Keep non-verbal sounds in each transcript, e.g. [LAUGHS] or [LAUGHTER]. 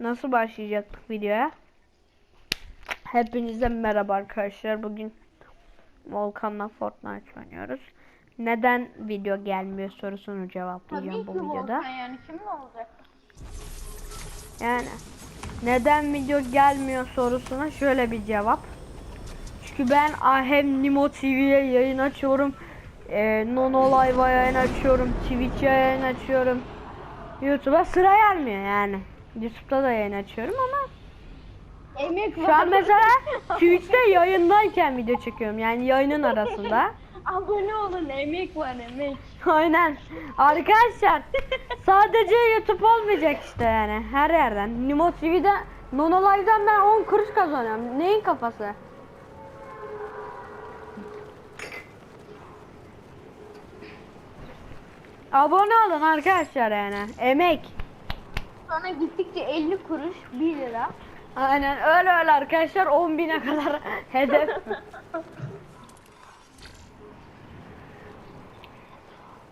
Nasıl başlayacaktık videoya? Hepinize merhaba arkadaşlar. Bugün Volkan'la Fortnite oynuyoruz. Neden video gelmiyor sorusunu cevaplayacağım bu videoda. Volkan yani kim olacak? Yani neden video gelmiyor sorusuna şöyle bir cevap. Çünkü ben hem Nimo TV'ye yayın açıyorum. E, Nono Live'a yayın açıyorum. Twitch'e yayın açıyorum. YouTube'a sıra gelmiyor yani. YouTube'da da yayın açıyorum ama Emek şu an mesela Twitch'te yayındayken video çekiyorum. Yani yayının arasında. [LAUGHS] Abone olun emek var emek. Aynen. Arkadaşlar sadece YouTube olmayacak işte yani her yerden. Nimo TV'de Nono Live'dan ben 10 kuruş kazanıyorum. Neyin kafası? Abone olun arkadaşlar yani. Emek. Sana gittikçe 50 kuruş 1 lira. Aynen öyle öyle arkadaşlar 10 bine kadar [LAUGHS] hedef.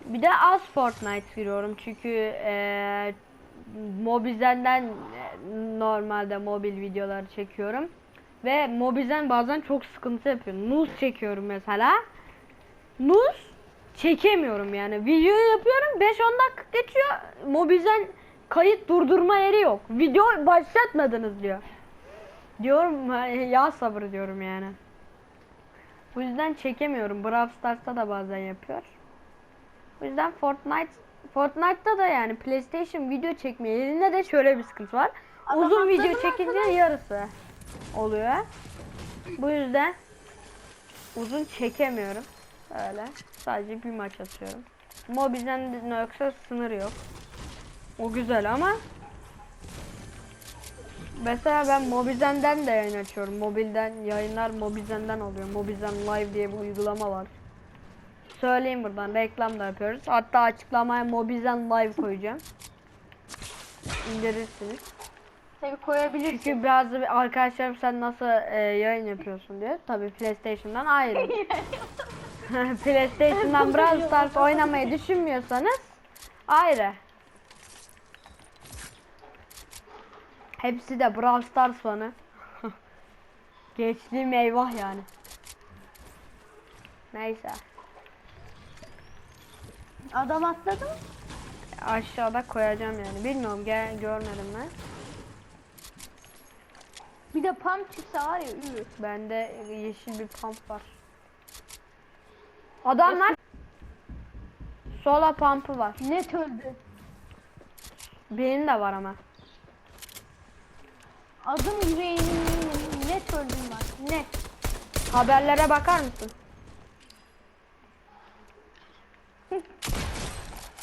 Bir de az Fortnite giriyorum çünkü eee Mobizen'den e, normalde mobil videoları çekiyorum. Ve Mobizen bazen çok sıkıntı yapıyor. Nuz çekiyorum mesela. Nuz çekemiyorum yani. Videoyu yapıyorum 5-10 dakika geçiyor. Mobizen kayıt durdurma yeri yok. Video başlatmadınız diyor. Diyorum ya sabır diyorum yani. Bu yüzden çekemiyorum. Brawl Stars'ta da bazen yapıyor. O yüzden Fortnite Fortnite'da da yani PlayStation video çekme yerinde de şöyle bir sıkıntı var. Adam Uzun video çekince yarısı oluyor. Bu yüzden uzun çekemiyorum. Öyle. Sadece bir maç atıyorum. Mobizen yoksa sınır yok. O güzel ama Mesela ben Mobizen'den de yayın açıyorum. Mobilden yayınlar Mobizen'den oluyor. Mobizen Live diye bir uygulama var. Söyleyeyim buradan reklam da yapıyoruz. Hatta açıklamaya Mobizen Live koyacağım. İndirirsiniz. Tabii koyabilirsin. Çünkü bazı arkadaşlarım sen nasıl e, yayın yapıyorsun diyor. Tabii PlayStation'dan ayrı. [LAUGHS] [LAUGHS] PlayStation'dan Brawl Stars oynamayı düşünmüyorsanız ayrı. Hepsi de Brawl Stars fanı. [LAUGHS] Geçtiğim eyvah yani. Neyse. Adam atladı mı? Aşağıda koyacağım yani. Bilmiyorum gel görmedim ben. Bir de pump çıksa var ya ürü. Bende yeşil bir pump var. Adamlar sola pump'ı var. Net öldü. Benim de var ama. Adım yüreğinin net öldüm bak. Net. Haberlere bakar mısın?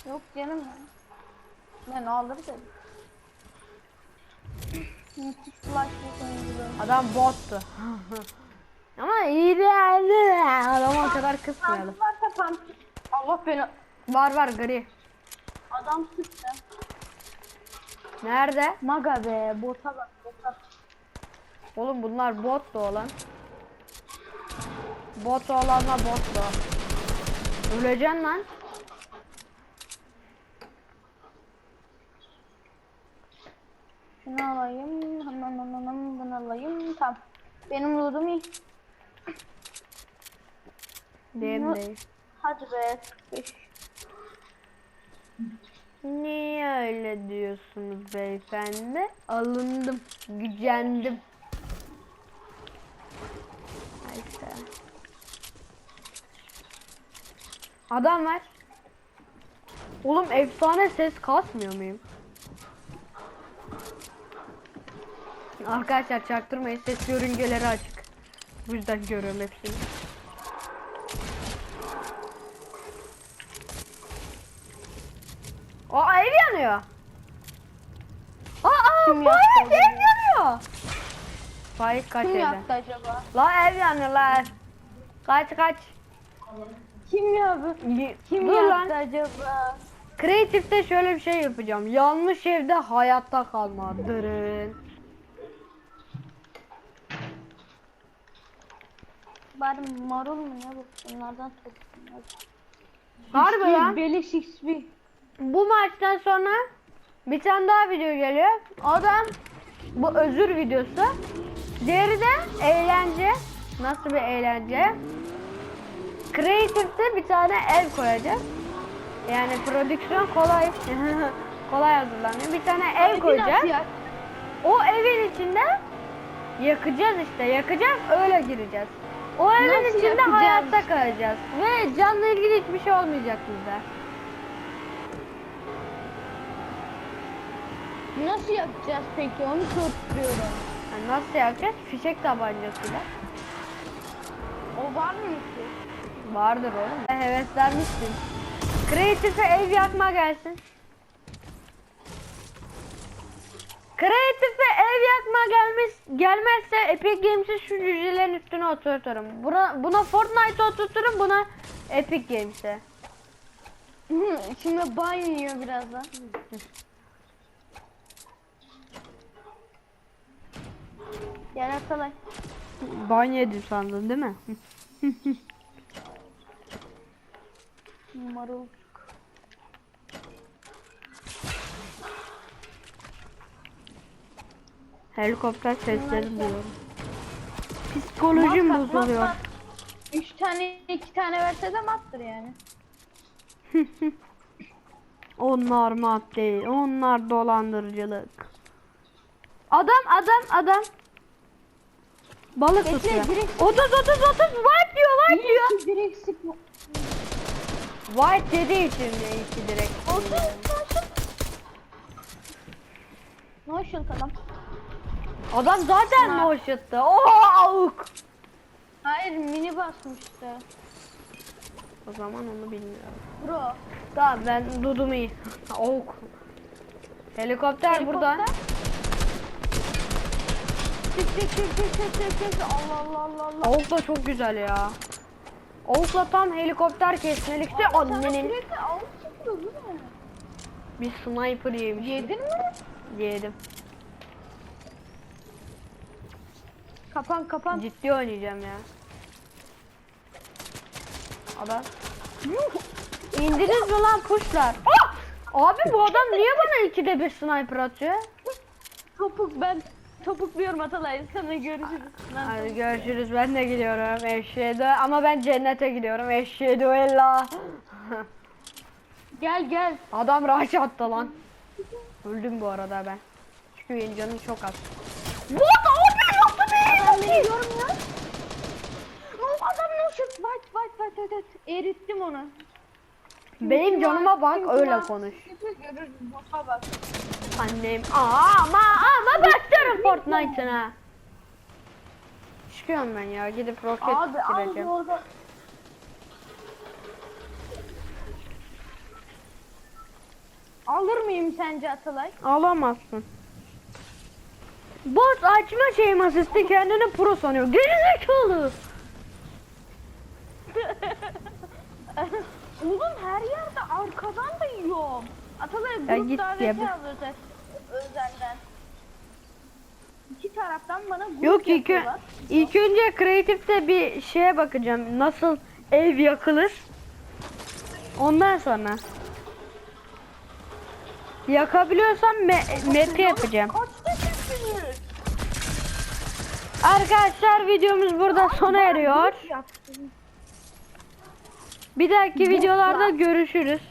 Yok canım. Ben alır dedim. Müthiş flash. Adam bottu. ama iyi değerli. Adam o kadar kısmayalım. Varsa. Allah beni. Var var gri. Adam sıktı. Nerede? Maga be bota bak bota. Oğlum bunlar bot da olan. Bot olanla bot da. Öleceksin lan. Şunu alayım. Hemen hemen bunu alayım. Tamam. Benim loot'um iyi. Benim Bunu- değil. Hadi be. 45. Niye öyle diyorsunuz beyefendi? Alındım, gücendim. Neyse. Adam var. Oğlum efsane ses kasmıyor muyum? Arkadaşlar çaktırmayın ses yörüngeleri açık. Bu yüzden görüyorum hepsini. Aa ev yanıyor. Aa Kim yaktı ev, yanıyor. Faik kaç Kim evde? yaktı acaba? La ev yanıyor la ev. Kaç kaç. Kim yaktı? Y- Kim Dur yaktı lan. acaba? Creative'de şöyle bir şey yapacağım. Yanlış evde hayatta kalma. Dırın. Bari marul mu ne bu? Bunlardan topluyorlar. Harbi lan. Beleş XP. Bu maçtan sonra bir tane daha video geliyor. Adam Bu özür videosu. Diğeri de eğlence. Nasıl bir eğlence? Creative'de bir tane ev koyacağız. Yani prodüksiyon kolay. [LAUGHS] kolay hazırlanıyor. Bir tane ev koyacağız. O evin içinde yakacağız işte. Yakacağız öyle gireceğiz. O evin Nasıl içinde yakacağız? hayatta kalacağız. Ve canla ilgili hiçbir şey olmayacak bizde. Nasıl yapacağız peki? Onu soruyorum. Yani nasıl yakacağız? Fişek tabancasıyla. O var mı ki? Vardır oğlum. Ben heveslenmiştim. Creative'e ev yakma gelsin. Creative'e ev yakma gelmez, gelmezse Epic Games'i şu cücelerin üstüne oturturum. Buna, buna Fortnite'a oturturum, buna Epic Games'e. Şimdi ban yiyor birazdan. [LAUGHS] Gel Atalay. Ban yedim sandın değil mi? Marul. Helikopter sesleri duyuyorum. Psikolojim Mat, mat, bozuluyor. mat. Üç tane, iki tane verse de mattır yani. [LAUGHS] Onlar mat değil. Onlar dolandırıcılık. Adam adam adam. Balık Bekle, tutuyor. direkt- 30 30 30 white diyor white diyor. Direkt sıkma? White dediği için iki direkt. Olsun, olsun. No shield adam. Adam zaten Ha. no shit'ti. Oha avuk. Hayır mini basmıştı. O zaman onu bilmiyorum. Bro. Tamam ben dudum iyi. [LAUGHS] Avuk. Helikopter, burada. Çık çık çık çık çık çık çık. Allah Allah Allah Allah. Avuk da çok güzel ya. Avukla tam helikopter kesmelikte annenin bir sniper yemiş. Yedin mi? Yedim. Kapan kapan. Ciddi oynayacağım ya. Adam. İndiniz mi lan puşlar? Ah! Abi bu adam niye bana ikide bir sniper atıyor? Topuk ben topukluyorum Atalay. Sana görüşürüz. Lan Hadi görüşürüz ben de gidiyorum eşhedü ama ben cennete gidiyorum eşhedü ella. [LAUGHS] Gel gel. Adam rush attı lan. Öldüm bu arada ben. Çünkü benim canım çok az. What abi nasıl Adam bir beni görmüyor. No, adam no. White white white white. white. Erittim onu. Benim canıma bak öyle konuş. Annem aa ama ama başlarım Fortnite'ına. Çıkıyorum ben ya gidip roket Abi gireceğim. orada. Alır mıyım sence Atalay? Alamazsın. Bot açma şey masası kendini pro sanıyor. Gerizekalı. [LAUGHS] Oğlum her yerde arkadan da yiyorum. Atalay Ya grup git daveti ya. alırdı özelden. İki taraftan bana grup Yok ilk, ilk önce kreatifte bir şeye bakacağım. Nasıl ev yakılır. Ondan sonra. Yakabiliyorsam me- map'i yapacağım. Arkadaşlar videomuz burada sona eriyor. Yaptım. Bir dahaki videolarda görüşürüz.